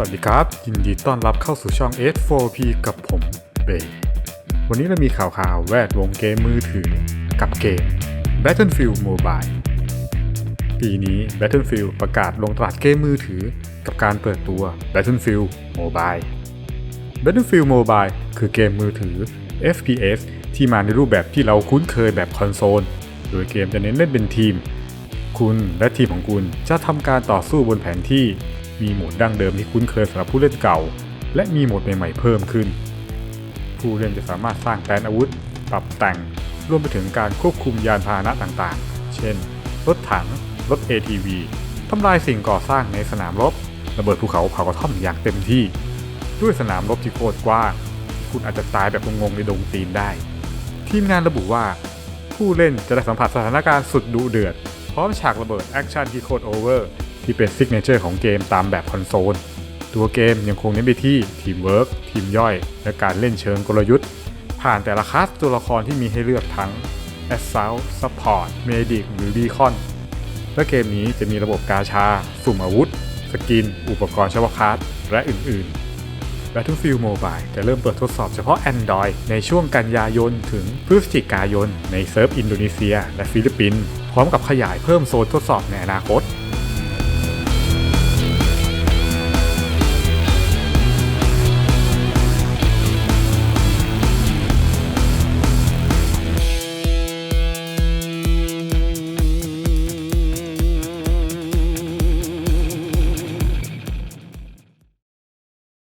วัสดีครับ ยินดีต้อนรับเข้าสู่ช่อง S4P กับผมเบย์วันนี้เรามีข่าวข่าวแวดวงเกมมือถือกับเกม Battlefield Mobile ปีนี้ Battlefield ประกาศลงตลาดเกมมือถือกับการเปิดตัว Battlefield Mobile Battlefield Mobile คือเกมมือถือ FPS ที่มาในรูปแบบที่เราคุ้นเคยแบบคอนโซล โดยเกมจะเน้นเล่นเป็นทีม คุณและทีมของคุณจะทำการต่อสู้บนแผนที่ มีโหมดดั้งเดิมที่คุ้นเคยสำหรับผู้เล่นเก่า และมีโหมดใหม่ๆเพิ่มขึ้น ผู้เล่นจะสามารถสร้างแปลนอาวุธ ปรับแต่ง รวมไปถึงการควบคุมยานพาหนะต่างๆ เช่น รถถัง รถ ATV ทำลายสิ่งก่อสร้างในสนามรบ ระเบิดภูเขาเผากระท่อมอย่างเต็มที่ ด้วยสนามรบที่โคตรกว้าง คุณอาจจะตายแบบงงๆในดงตีนได้ ทีมงานระบุว่า ผู้เล่นจะได้สัมผัสสถานการณ์สุดดุเดือด พร้อมฉากระเบิดแอคชั่นที่โคตรโอเวอร์ ที่เป็นซิกเนเจอร์ของเกมตามแบบคอนโซล ตัวเกมยังคงเน้นไปที่ทีมเวิร์กทีมย่อย และการเล่นเชิงกลยุทธ์ ผ่านแต่ละคลาสตัวละครที่มีให้เลือกทั้ง Assault Support Medic หรือ Recon และเกมนี้จะมีระบบกาชา สุ่มอาวุธ สกิน อุปกรณ์เฉพาะคลาสและอื่น ๆ Battlefield Mobile จะเริ่มเปิดทดสอบเฉพาะ Android ในช่วงกันยายนถึงพฤศจิกายน ในเซิร์ฟอินโดนีเซีย และฟิลิปปินส์พร้อมกับขยายเพิ่มโซนทดสอบในอนาคต thank you